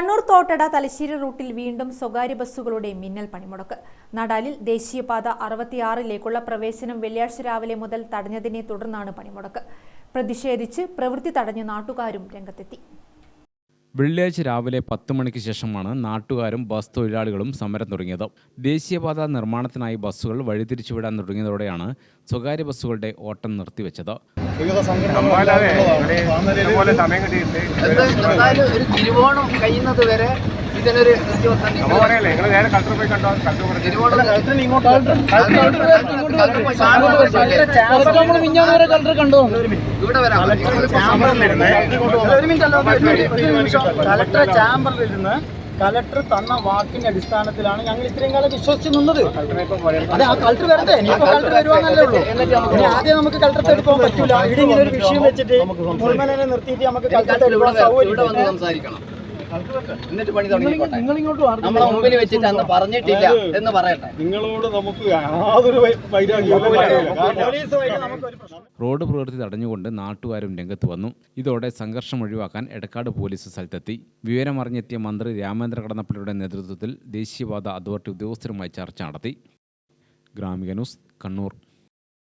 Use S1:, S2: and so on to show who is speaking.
S1: കണ്ണൂർ തോട്ടട തലശ്ശേരി റൂട്ടിൽ വീണ്ടും സ്വകാര്യ ബസ്സുകളുടെ മിന്നൽ പണിമുടക്ക്. നടാലിൽ ദേശീയപാത അറുപത്തിയാറിലേക്കുള്ള പ്രവേശനം വെള്ളിയാഴ്ച രാവിലെ മുതൽ തടഞ്ഞതിനെ തുടർന്നാണ് പണിമുടക്ക്. പ്രതിഷേധിച്ച് പ്രവൃത്തി തടഞ്ഞ നാട്ടുകാരും രംഗത്തെത്തി.
S2: വെള്ളിയാഴ്ച രാവിലെ പത്ത് മണിക്ക് ശേഷമാണ് നാട്ടുകാരും ബസ് തൊഴിലാളികളും സമരം തുടങ്ങിയത്. ദേശീയപാത നിർമ്മാണത്തിനായി ബസ്സുകൾ വഴിതിരിച്ചുവിടാൻ തുടങ്ങിയതോടെയാണ് സ്വകാര്യ ബസ്സുകളുടെ ഓട്ടം നിർത്തിവെച്ചത്.
S3: ഇതുപോലെ സമയം കിട്ടിയിട്ട്
S4: എന്ത് എന്തായാലും ഒരു തിരുവോണം കഴിയുന്നത് വരെ ഇതിനൊരു.
S3: കളക്ടർ
S5: ചാമ്പറിലിരുന്ന് കളക്ടർ തന്ന വാക്കിന്റെ അടിസ്ഥാനത്തിലാണ് ഞങ്ങൾ ഇത്രയും കാലം വിശ്വസിച്ച് നിന്നത്. അതെ ആ കളക്ടർ വരട്ടെ. ഇനിയിപ്പോ കളക്ടർ വരുവാന്നല്ലേ ഉള്ളൂ. ഇനി ആദ്യം നമുക്ക് കളക്ടർ എടുക്കാൻ പറ്റൂല. ഇവിടെ ഇങ്ങനെ ഒരു വിഷയം വെച്ചിട്ട് മുൾമനെ നിർത്തിയിട്ട് നമുക്ക് കളക്ടർ സൗകര്യം
S4: സംസാരിക്കണം. എന്നിട്ട് പണി തുടങ്ങിക്കോട്ടെ
S5: നിങ്ങൾ ഇങ്ങോട്ട്
S4: നമ്മളെ മുമ്പിൽ വെച്ചിട്ട് അന്ന് പറഞ്ഞിട്ടില്ല എന്ന് പറയട്ടെ.
S5: നിങ്ങളോട് നമുക്ക് യാതൊരു
S2: റോഡ് പ്രവൃത്തി തടഞ്ഞുകൊണ്ട് നാട്ടുകാരും രംഗത്ത് വന്നു. ഇതോടെ സംഘർഷം ഒഴിവാക്കാൻ എടക്കാട് പോലീസ് സ്ഥലത്തെത്തി. വിവരമറിഞ്ഞെത്തിയ മന്ത്രി രാമേന്ദ്ര കടന്നപ്പള്ളിയുടെ നേതൃത്വത്തിൽ ദേശീയപാത അതോറിറ്റി ഉദ്യോഗസ്ഥരുമായി ചർച്ച നടത്തി. ഗ്രാമിക ന്യൂസ് കണ്ണൂർ.